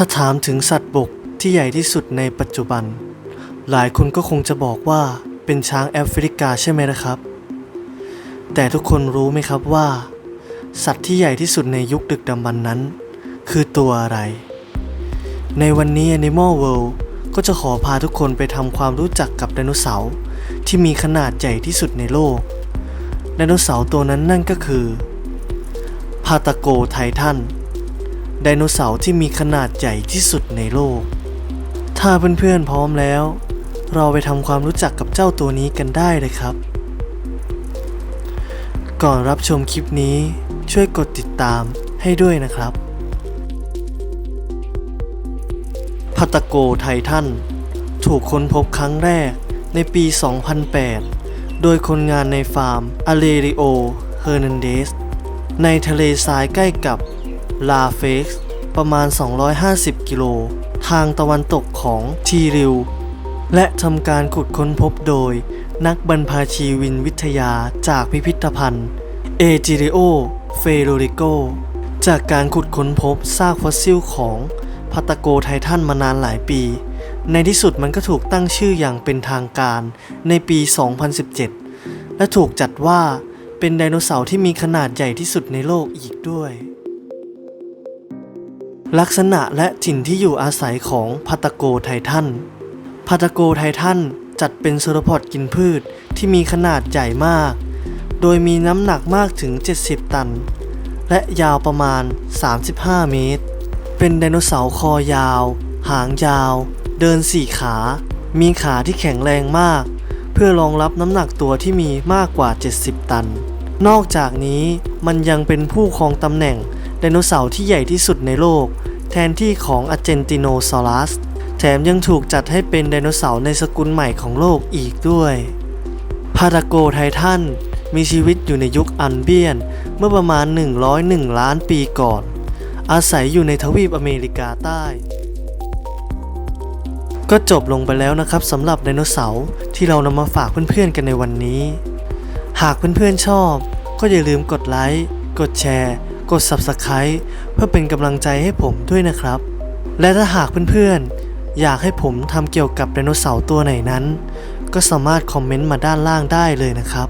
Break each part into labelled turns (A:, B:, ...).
A: ถ้าถามถึงสัตว์บกที่ใหญ่ที่สุดในปัจจุบัน หลายคนก็คงจะบอกว่าเป็นช้างแอฟริกาใช่ไหมนะครับ แต่ทุกคนรู้ไหมครับว่า สัตว์ที่ใหญ่ที่สุดในยุคดึกดำบรรพ์นั้น คือตัวอะไร ในวันนี้ Animal World ก็จะขอพาทุกคนไปทำความรู้จักกับไดโนเสาร์ที่มีขนาดใหญ่ที่สุดในโลก ไดโนเสาร์ตัวนั้นนั่นก็คือพาตาโกไททัน ไดโนเสาร์ที่มีขนาดใหญ่ที่สุดในโลก ถ้าเพื่อนๆพร้อมแล้ว เราไปทำความรู้จักกับเจ้าตัวนี้กันได้เลยครับ ก่อนรับชมคลิปนี้ช่วยกดติดตามให้ด้วยนะครับพัตโกไททันถูกค้นพบครั้งแรกในปี 2008 โดยคนงานในฟาร์มอเลริโอ เฮอร์นันเดส ในทะเลทรายใกล้กับ ลาเฟกส์ประมาณ 250 กิโล ทางตะวันตกของทีริว และทำการขุดค้นพบโดย นักบรรพาชีวินวิทยาจากพิพิธภัณฑ์เอจิริโอเฟโรริโก จากการขุดค้นพบซากฟอสซิลของพัตโกไททันมานานหลายปี ในที่สุดมันก็ถูกตั้งชื่ออย่างเป็นทางการในปี 2017 และถูกจัดว่าเป็นไดโนเสาร์ที่มีขนาดใหญ่ที่สุดในโลกอีกด้วย ลักษณะและถิ่นที่อยู่อาศัยของพัตาโกไททันพัตาโกไททันจัดเป็นโซโลพอดกินพืชที่มีขนาดใหญ่มาก โดยมีน้ำหนักมากถึง 70 ตัน และยาวประมาณ 35 เมตร เป็นไดโนเสาร์คอยาว หางยาว เดินสี่ขา มีขาที่แข็งแรงมาก เพื่อรองรับน้ำหนักตัวที่มีมากกว่า 70 ตัน นอกจากนี้มันยังเป็นผู้ครองตำแหน่ง ไดโนเสาร์ที่ใหญ่ที่สุดในโลก แทนที่ของอเจนติโนซอรัส แถมยังถูกจัดให้เป็นไดโนเสาร์ในสกุลใหม่ของโลกอีกด้วยพาราโกไททันมีชีวิตอยู่ในยุคอันเบียนเมื่อประมาณ 101 ล้านปีก่อน อาศัยอยู่ในทวีปอเมริกาใต้ ก็จบลงไปแล้วนะครับสำหรับไดโนเสาร์ที่เรานำมาฝากเพื่อนๆกันในวันนี้ หากเพื่อนๆชอบ ก็อย่าลืมกดไลค์ กดแชร์ กด Subscribe เพื่อเป็นกำลังใจให้ผมด้วยนะครับ และถ้าหากเพื่อนๆ อยากให้ผมทำเกี่ยวกับไดโนเสาร์ตัวไหนนั้น ก็สามารถคอมเมนต์มาด้านล่างได้เลยนะครับ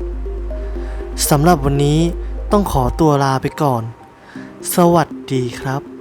A: สำหรับวันนี้ต้องขอตัวลาไปก่อน สวัสดีครับ